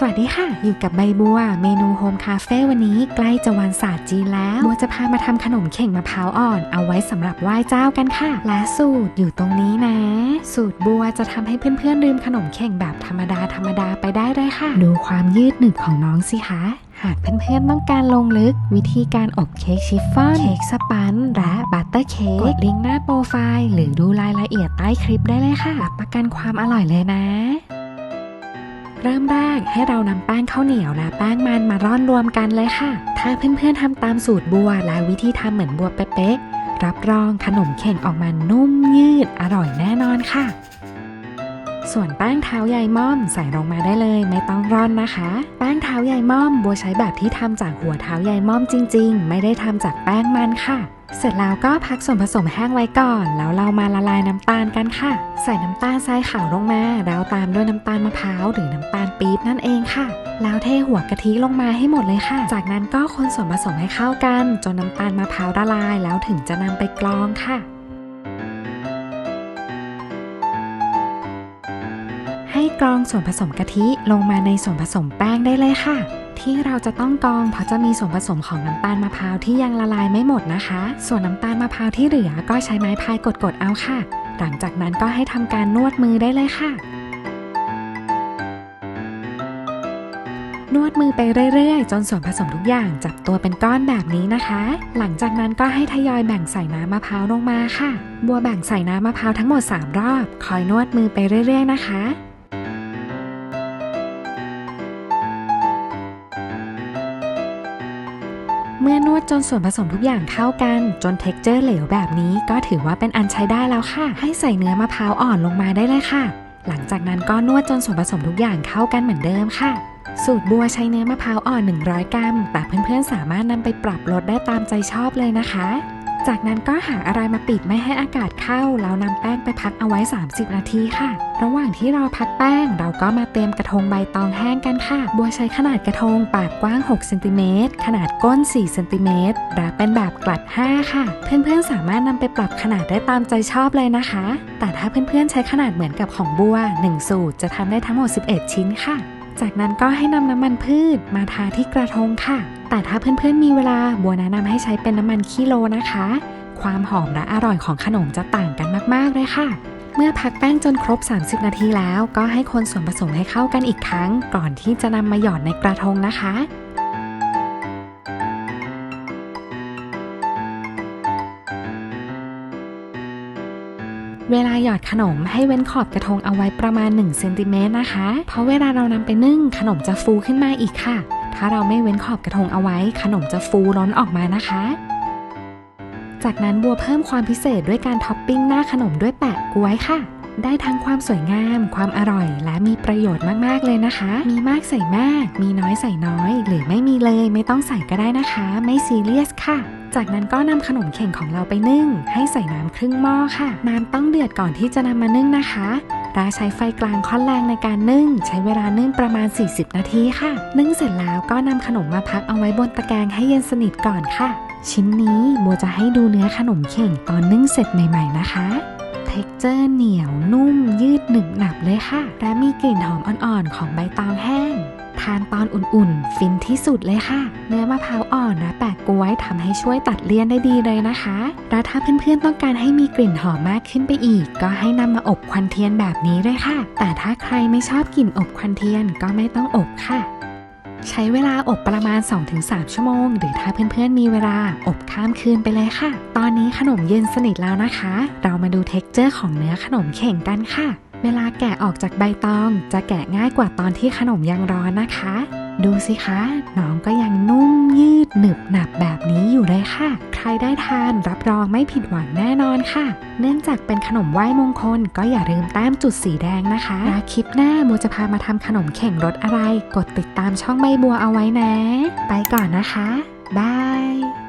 สวัสดีค่ะ อยู่กับใบบัว เมนูโฮมคาเฟ่วันนี้ใกล้จะวันศาสตร์จีนแล้ว บัวจะพามาทำขนมเข่งมะพร้าวอ่อน เอาไว้สำหรับไหว้เจ้ากันค่ะ และสูตรอยู่ตรงนี้นะ สูตรบัวจะทำให้เพื่อนๆลืมขนมเข่งแบบธรรมดาธรรมดาไปได้เลยค่ะ ดูความยืดหนึบของน้องสิคะหากเพื่อนๆต้องการลงลึกวิธีการอบเค้กชิฟฟ่อน เค้กสปัน และบัตเตอร์เค้กกดลิงก์หน้าโปรไฟล์ หรือดูรายละเอียดใต้คลิปได้เลยค่ะรับประกันความอร่อยเลยนะ เริ่มแรกให้เรานำแป้งข้าวเหนียวและแป้งมันมาร่อนรวมกันเลยค่ะ ถ้าเพื่อนๆทำตามสูตรบัวและวิธีทำเหมือนบัวเป๊ะๆรับรองขนมเข่งออกมานุ่มยืดอร่อยแน่นอนค่ะ ส่วนแป้งเท้าใยม่อมใส่ลงมาได้เลยไม่ต้องร่อนนะคะ แป้งเท้าใยม่อมบัวใช้แบบที่ทำจากหัวเท้าใยม่อมจริง ๆ ไม่ได้ทำจากแป้งมันค่ะเสร็จแล้วก็พักส่วนผสมแห้งไว้ก่อน แล้วเรามาละลายน้ำตาลกันค่ะ ใส่น้ำตาลทรายขาวลงมา แล้วตามด้วยน้ำตาลมะพร้าวหรือน้ำตาลปี๊บนั่นเองค่ะ แล้วเทหัวกะทิลงมาให้หมดเลยค่ะ จากนั้นก็คนส่วนผสมให้เข้ากัน จนน้ำตาลมะพร้าวละลาย แล้วถึงจะนำไปกรองค่ะ ให้กรองส่วนผสมกะทิลงมาในส่วนผสมแป้งได้เลยค่ะ ที่เราจะต้องกรองเพราะจะมีส่วนผสมของน้ำตาลมะพร้าวที่ยังละลายไม่หมดนะคะ ส่วนน้ำตาลมะพร้าวที่เหลือก็ใช้ไม้พายกดๆเอาค่ะ หลังจากนั้นก็ให้ทำการนวดมือได้เลยค่ะ นวดมือไปเรื่อยๆ จนส่วนผสมทุกอย่างจับตัวเป็นก้อนแบบนี้นะคะ หลังจากนั้นก็ให้ทยอยแบ่งใส่น้ำมะพร้าวลงมาค่ะ บัวแบ่งใส่น้ำมะพร้าวทั้งหมด 3 รอบ คอยนวดมือไปเรื่อย ๆ นะคะ มื่อนวดจนส่วนผสมทุกอย่างเข้ากัน จนเท็กเจอร์เหลวแบบนี้ก็ถือว่าเป็นอันใช้ได้แล้วค่ะ ให้ใส่เนื้อมะพร้าวอ่อนลงมาได้เลยค่ะ หลังจากนั้นก็นวดจนส่วนผสมทุกอย่างเข้ากันเหมือนเดิมค่ะ สูตรบัวใช้เนื้อมะพร้าวอ่อน 100 กรัม แต่เพื่อนๆสามารถนำไปปรับลดได้ตามใจชอบเลยนะคะ จากนั้นก็หาอะไรมาปิดไม่ให้อากาศเข้า แล้วนำแป้งไปพักเอาไว้ 30 นาทีค่ะ ระหว่างที่ราพักแป้ง เราก็มาเตรียมกระทงใบตองแห้งกันค่ะ บัวใช้ขนาดกระทงปากกว้าง 6 เซนติเมตร ขนาดก้น 4 เซนติเมตรและเป็นแบบกลัด 5 ค่ะ เพื่อนๆ สามารถนำไปปรับขนาดได้ตามใจชอบเลยนะคะ แต่ถ้าเพื่อนๆ ใช้ขนาดเหมือนกับของบัว 1 สูตร จะทำได้ทั้งหมด 11 ชิ้นค่ะ จากนั้นก็ให้นำน้ำมันพืชมาทาที่กระทงค่ะ แต่ถ้าเพื่อนๆมีเวลาบัวแนะนำให้ใช้เป็นน้ำมันคีโลนะคะ ความหอมและอร่อยของขนมจะต่างกันมากๆเลยค่ะ เมื่อพักแป้งจนครบ 30 นาทีแล้ว ก็ให้คนส่วนผสมให้เข้ากันอีกครั้ง ก่อนที่จะนำมาหยอดในกระทงนะคะเวลาหยอดขนมให้เว้นขอบกระทงเอาไว้ประมาณ1เซนติเมตรนะคะ เพราะเวลาเรานำไปนึ่งขนมจะฟูขึ้นมาอีกค่ะ ถ้าเราไม่เว้นขอบกระทงเอาไว้ ขนมจะฟูล้นออกมานะคะ จากนั้นบัวเพิ่มความพิเศษด้วยการท็อปปิ้งหน้าขนมด้วยแปะกล้วยค่ะ ได้ทั้งความสวยงาม ความอร่อย และมีประโยชน์มากๆเลยนะคะ มีมากใส่มาก มีน้อยใส่น้อย หรือไม่มีเลยไม่ต้องใส่ก็ได้นะคะ ไม่ซีเรียสค่ะจากนั้นก็นำขนมเข่งของเราไปนึ่ง ให้ใส่น้ำครึ่งหม้อค่ะ น้ำต้องเดือดก่อนที่จะนำมานึ่งนะคะและใช้ไฟกลางค่อนแรงในการนึ่ง ใช้เวลานึ่งประมาณ 40 นาทีค่ะ นึ่งเสร็จแล้วก็นำขนมมาพักเอาไว้บนตะแกรงให้เย็นสนิทก่อนค่ะ ชิ้นนี้บัวจะให้ดูเนื้อขนมเข่งตอนนึ่งเสร็จใหม่ ๆ นะคะ ท็กเจอร์เหนียวนุ่มยืดหนึบหนับเลยค่ะ และมีกลิ่นหอมอ่อนๆ ของใบตองแห้ง ทานตอนอุ่นๆ ฟินที่สุดเลยค่ะ เนื้อมะพร้าวอ่อนและแปะกล้วยทำให้ช่วยตัดเลี่ยนได้ดีเลยนะคะ และถ้าเพื่อนๆต้องการให้มีกลิ่นหอมมากขึ้นไปอีก ก็ให้นำมาอบควันเทียนแบบนี้เลยค่ะ แต่ถ้าใครไม่ชอบกลิ่นอบควันเทียนก็ไม่ต้องอบค่ะ ใช้เวลาอบประมาณ 2-3 ชั่วโมง หรือถ้าเพื่อนๆมีเวลาอบข้ามคืนไปเลยค่ะ ตอนนี้ขนมเย็นสนิทแล้วนะคะ เรามาดูเท็กเจอร์ของเนื้อขนมเข่งกันค่ะ เวลาแกะออกจากใบตอง จะแกะง่ายกว่าตอนที่ขนมยังร้อนนะคะ ดูสิคะน้องก็ยังนุ่มยืดหนึบหนับแบบนี้อยู่เลยค่ะ ใครได้ทานรับรองไม่ผิดหวังแน่นอนค่ะ เนื่องจากเป็นขนมไหว้มงคล ก็อย่าลืมแต้มจุดสีแดงนะคะและคลิปหน้าโมจะพามาทำขนมเข่งรสอะไร กดติดตามช่องใบบัวเอาไว้นะ ไปก่อนนะคะบาย